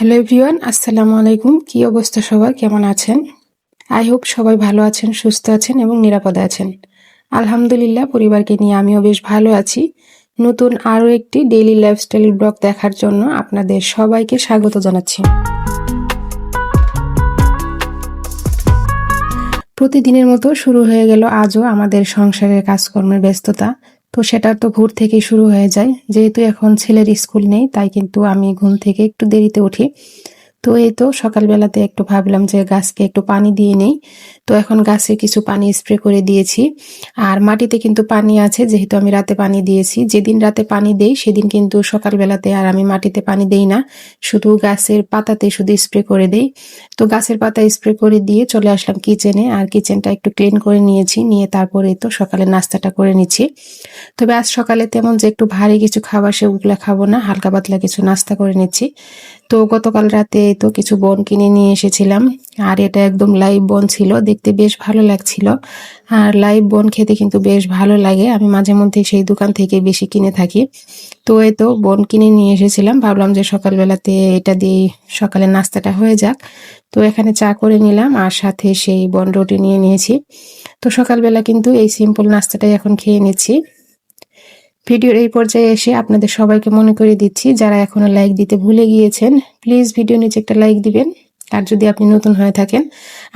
Hello everyone, আসসালামু আলাইকুম। কি অবস্থা সবার? কেমন আছেন? আই হোপ সবাই ভালো আছেন, সুস্থ আছেন এবং নিরাপদে আছেন। আলহামদুলিল্লাহ, পরিবারকে নিয়ে আমিও বেশ ভালো আছি। নতুন আরও একটি ডেইলি লাইফস্টাইল ব্লগ দেখার জন্য আপনাদের সবাইকে স্বাগত জানাচ্ছি। প্রতিদিনের মতো শুরু হয়ে গেল আজও আমাদের সংসারের কাজকর্মের ব্যস্ততা। তো সেটা তো ভোর থেকে শুরু হয়ে যায়। যেহেতু এখন ছেলের স্কুল নেই, তাই কিন্তু আমি ঘুম থেকে একটু দেরিতে উঠি। তো এই তো সকালবেলাতে একটু ভাবলাম যে গাছকে একটু পানি দিয়ে নেই। তো এখন গাছে কিছু পানি স্প্রে করে দিয়েছি। আর মাটিতে কিন্তু পানি আছে, যেহেতু আমি রাতে পানি দিয়েছি। যেদিন রাতে পানি দেই, সেদিন কিন্তু সকালবেলাতে আর আমি মাটিতে পানি দেই না। শুধু গাছের পাতাতে শুধু স্প্রে করে দেই। তো গাছের পাতা স্প্রে করে দিয়ে চলে আসলাম কিচেনে। আর কিচেনটা একটু ক্লিন করে নিয়েছি। নিয়ে তারপরে তো সকালে নাস্তাটা করে নিচ্ছি। তবে আজ সকালে তেমন যে একটু ভারী কিছু খাবার সেগুলো খাব না, হালকা পাতলা কিছু নাস্তা করে নিচ্ছি। তো গতকাল রাতে তো কিছু বন কিনে নিয়ে এসেছিলাম। আর এটা একদম লাইভ বন ছিল, দেখতে বেশ ভালো লাগছিল। আর লাইভ বন খেতে কিন্তু বেশ ভালো লাগে। আমি মাঝে মধ্যে সেই দোকান থেকে বেশি কিনে থাকি। তো এই তো বন কিনে নিয়ে এসেছিলাম। ভাবলাম যে সকালবেলাতে এটা দিয়ে সকালে নাস্তাটা হয়ে যাক। তো এখানে চা করে নিলাম আর সাথে সেই বন রুটি নিয়ে নিয়েছি। তো সকালবেলা কিন্তু এই সিম্পল নাস্তাটাই এখন খেয়ে নিচ্ছি। ভিডিওর এই পর্যায়ে এসে আপনাদের সবাইকে মনে করে দিচ্ছি, যারা এখনও লাইক দিতে ভুলে গিয়েছেন প্লিজ ভিডিও নিচে একটা লাইক দিবেন। আর যদি আপনি নতুন হয়ে থাকেন,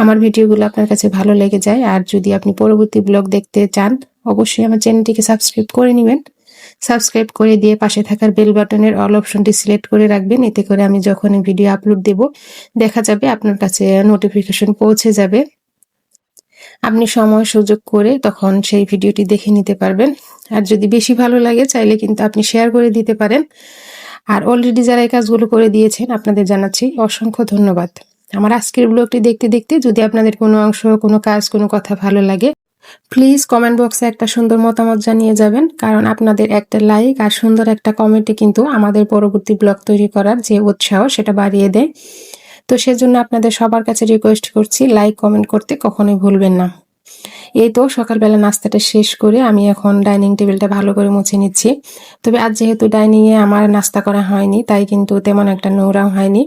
আমার ভিডিওগুলো আপনার কাছে ভালো লেগে যায়। আর যদি আপনি পরবর্তী ব্লগ দেখতে চান, অবশ্যই আমার চ্যানেলটিকে সাবস্ক্রাইব করে নেবেন। সাবস্ক্রাইব করে দিয়ে পাশে থাকার বেল বাটনের অল অপশনটি সিলেক্ট করে রাখবেন। এতে করে আমি যখন ভিডিও আপলোড দেব, দেখা যাবে আপনার কাছে নোটিফিকেশন পৌঁছে যাবে। আপনি সময় সুযোগ করে তখন সেই ভিডিওটি দেখে নিতে পারবেন। আর যদি বেশি ভালো লাগে, চাইলে কিন্তু আপনি শেয়ার করে দিতে পারেন। আর অলরেডি যারা এই কাজগুলো করে দিয়েছেন, আপনাদের জানাচ্ছি অসংখ্য ধন্যবাদ। আমার আজকের ব্লগটি দেখতে দেখতে যদি আপনাদের কোনো অংশ, কোনো কাজ, কোনো কথা ভালো লাগে প্লিজ কমেন্ট বক্সে একটা সুন্দর মতামত জানিয়ে যাবেন। কারণ আপনাদের একটা লাইক আর সুন্দর একটা কমেন্টে কিন্তু আমাদের পরবর্তী ব্লগ তৈরি করার যে উৎসাহ, সেটা বাড়িয়ে দেয়। তো সেজন্য আপনাদের সবার কাছে রিকোয়েস্ট করছি লাইক কমেন্ট করতে কখনোই ভুলবেন না। এই তো সকালবেলা নাস্তাটা শেষ করে আমি এখন ডাইনিং টেবিলটা ভালো করে মুছে নিচ্ছি। তবে আজ যেহেতু ডাইনিংয়ে আমার নাস্তা করা হয়নি, তাই কিন্তু তেমন একটা নোংরাও হয়নি।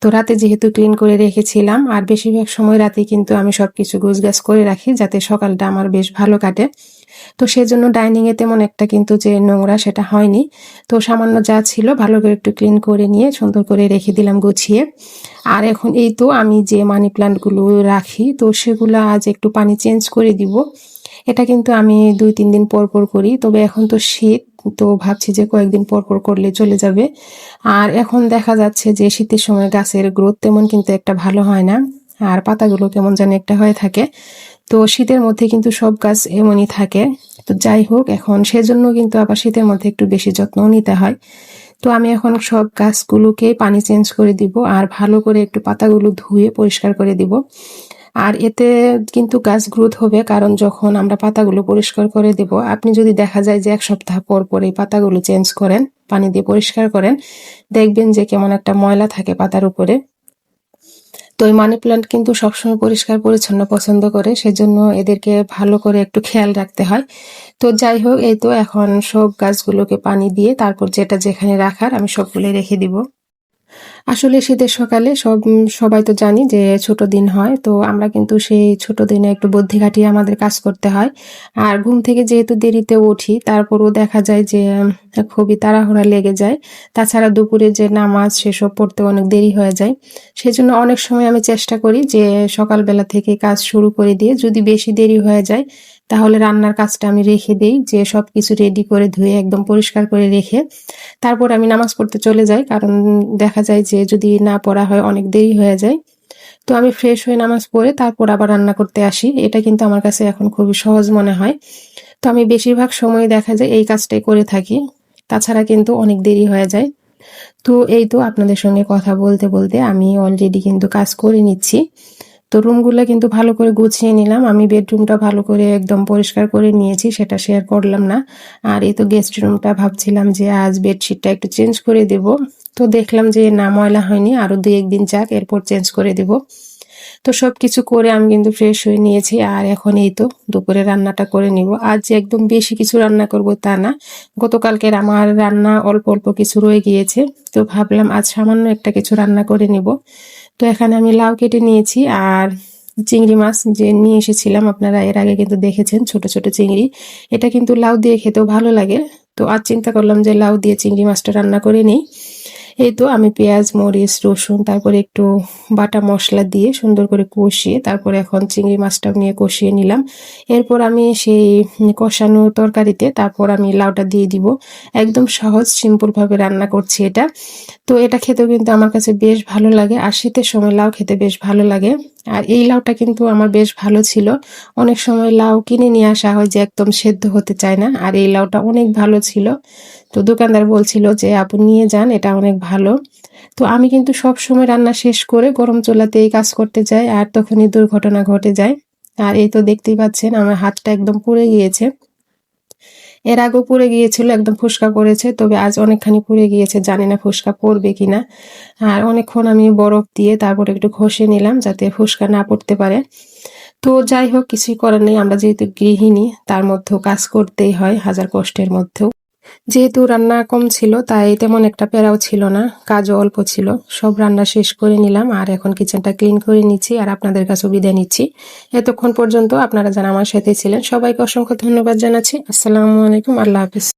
তো রাতে যেহেতু ক্লিন করে রেখেছিলাম, আর বেশিরভাগ সময় রাতে কিন্তু আমি সব কিছু গুছগাছ করে রাখি, যাতে সকালটা আমার বেশ ভালো কাটে। তো সেজন্য ডাইনিংয়ে তেমন একটা কিন্তু যে নোংরা সেটা হয়নি। তো সামান্য যা ছিল ভালো করে একটু ক্লিন করে নিয়ে সুন্দর করে রেখে দিলাম গুছিয়ে। আর এখন এই তো আমি যে মানি প্লান্টগুলো রাখি, তো সেগুলো আজ একটু পানি চেঞ্জ করে দিব। এটা কিন্তু আমি দুই, তিন দিন পর পর করি, তবে এখন তো শীত, তো ভাবছি যে কয়েকদিন পর পর করলে চলে যাবে। আর এখন দেখা যাচ্ছে যে শীতের সময় গাছের গ্রোথ তেমন কিন্তু একটা ভালো হয় না, আর পাতাগুলো কেমন যেন একটা হয়ে থাকে। তো শীতের মধ্যে কিন্তু সব গাছ এমনই থাকে। তো যাই হোক, এখন সেজন্য কিন্তু আবার শীতের মধ্যে একটু বেশি যত্নও নিতে হয়। তো আমি এখন সব গাছগুলোকে পানি চেঞ্জ করে দিব আর ভালো করে একটু পাতাগুলো ধুয়ে পরিষ্কার করে দিব। আর এতে কিন্তু গাছ গ্রোথ হবে, কারণ যখন আমরা পাতাগুলো পরিষ্কার করে দেব, আপনি যদি দেখা যায় যে এক সপ্তাহ পর পর এই পাতাগুলো চেঞ্জ করেন, পানি দিয়ে পরিষ্কার করেন, দেখবেন যে কেমন একটা ময়লা থাকে পাতার উপরে। তো এই মানি প্ল্যান্ট কিন্তু সবসময় পরিষ্কার, পরিচ্ছন্ন পছন্দ করে, সেজন্য এদেরকে ভালো করে একটু খেয়াল রাখতে হয়। তো যাই হোক, এই তো এখন সব গাছগুলোকে পানি দিয়ে তারপর যেটা যেখানে রাখার আমি সবগুলোই রেখে দিব। আসলে শীতের সকালে সব, সবাই তো জানি যে ছোট দিন হয়, তো আমরা কিন্তু সেই ছোট দিনে একটু বুদ্ধি কাটিয়ে আমাদের কাজ করতে হয়। আর ঘুম থেকে যেহেতু দেরিতে উঠি, তারপরও দেখা যায় যে খুবই তাড়াহুড়া লেগে যায়। তাছাড়া দুপুরে যে নামাজ সেসব পড়তে অনেক দেরি হয়ে যায়। সেজন্য অনেক সময় আমি চেষ্টা করি যে সকালবেলা থেকে কাজ শুরু করে দিয়ে যদি বেশি দেরি হয়ে যায় তাহলে রান্নার কাজটা আমি রেখে দেই, যে সব কিছু রেডি করে ধুয়ে একদম পরিষ্কার করে রেখে তারপর আমি নামাজ পড়তে চলে যাই, কারণ দেখা যায় যে যদি না পড়া হয় অনেক দেরি হয়ে যায়। তো আমি ফ্রেশ হয়ে নামাজ পড়ে তারপর আবার রান্না করতে আসি, এটা কিন্তু আমার কাছে এখন খুবই সহজ মনে হয়। তো আমি বেশিরভাগ সময় দেখা যায় এই কাজটাই করে থাকি, তাছাড়া কিন্তু অনেক দেরি হয়ে যায়। তো এই তো আপনাদের সঙ্গে কথা বলতে বলতে আমি অলরেডি কিন্তু কাজ করে নিচ্ছি। তো রুমগুলো কিন্তু ভালো করে গুছিয়ে নিলাম। আমি বেডরুমটা ভালো করে একদম পরিষ্কার করে নিয়েছি, সেটা শেয়ার করলাম না। আর এই তো গেস্ট রুমটা ভাবছিলাম যে আজ বেডশিটটা একটু চেঞ্জ করে দেব। তো দেখলাম যে না, ময়লা হয়নি, আরও দুই একদিন যাক, এরপর চেঞ্জ করে দেব। তো সব কিছু করে আমি কিন্তু ফ্রেশ হয়ে নিয়েছি। আর এখন এই তো দুপুরে রান্নাটা করে নিব। আজ যে একদম বেশি কিছু রান্না করব তা না। গতকালকের আমার রান্না অল্প অল্প কিছু রয়ে গিয়েছে। তো ভাবলাম আজ সামান্য একটা কিছু রান্না করে নিব। তো এখানে আমি লাউ কেটে নিয়েছি আর চিংড়ি মাছ যে নিয়ে এসেছিলাম, আপনারা এর আগে কিন্তু দেখেছেন ছোট ছোট চিংড়ি। এটা কিন্তু লাউ দিয়ে খেতেও ভালো লাগে। তো আর চিন্তা করলাম যে লাউ দিয়ে চিংড়ি মাছটা রান্না করে নিই। এই তো আমি পেঁয়াজ, মরিচ, রসুন, তারপরে একটু বাটা মশলা দিয়ে সুন্দর করে কষিয়ে তারপরে এখন চিংড়ি মাছটা নিয়ে কষিয়ে নিলাম। এরপর আমি সেই কষানো তরকারিতে তারপর আমি লাউটা দিয়ে দিব। একদম সহজ, সিম্পলভাবে রান্না করছি এটা। তো এটা খেতেও কিন্তু আমার কাছে বেশ ভালো লাগে, আর শীতের সময় লাউ খেতে বেশ ভালো লাগে। আর এই লাউটা কিন্তু আমার বেশ ভালো ছিল। অনেক সময় লাউ কিনে নিয়ে আসা হয় যে একদম সেদ্ধ হতে চায় না, আর এই লাউটা অনেক ভালো ছিল। তো দোকানদার বলছিল যে আপনি নিয়ে যান, এটা অনেক ভালো। তো আমি কিন্তু সব সময় রান্না শেষ করে গরম চোলাতে এই কাজ করতে যাই, আর তখনই দুর্ঘটনা ঘটে যায়। আর এই তো দেখতেই পাচ্ছেন, আমার হাতটা একদম পুড়ে গিয়েছে। এর আগেও পুড়ে গিয়েছিল, একদম ফুসকা পড়েছে তবে আজ অনেকখানি পুড়ে গিয়েছে, জানি না ফুসকা পড়বে কিনা। আর অনেকক্ষণ আমি বরফ দিয়ে তারপর একটু ঘষে নিলাম যাতে ফুসকা না পড়তে পারে। তো যাই হোক, কিছুই করার নেই, আমরা যেহেতু গৃহিণী, তার মধ্যেও কাজ করতেই হয়, হাজার কষ্টের মধ্যেও। যেহেতু রান্না কম ছিল, তাই তেমন একটা প্যারাও ছিল না, কাজও অল্প ছিল। সব রান্না শেষ করে নিলাম, আর এখন কিচেনটা ক্লিন করে নিচ্ছি, আর আপনাদের কাছে বিদায় নিচ্ছি। এতক্ষণ পর্যন্ত আপনারা যারা আমার সাথে ছিলেন, সবাইকে অসংখ্য ধন্যবাদ জানাচ্ছি। আসসালামু আলাইকুম, আল্লাহ হাফিজ।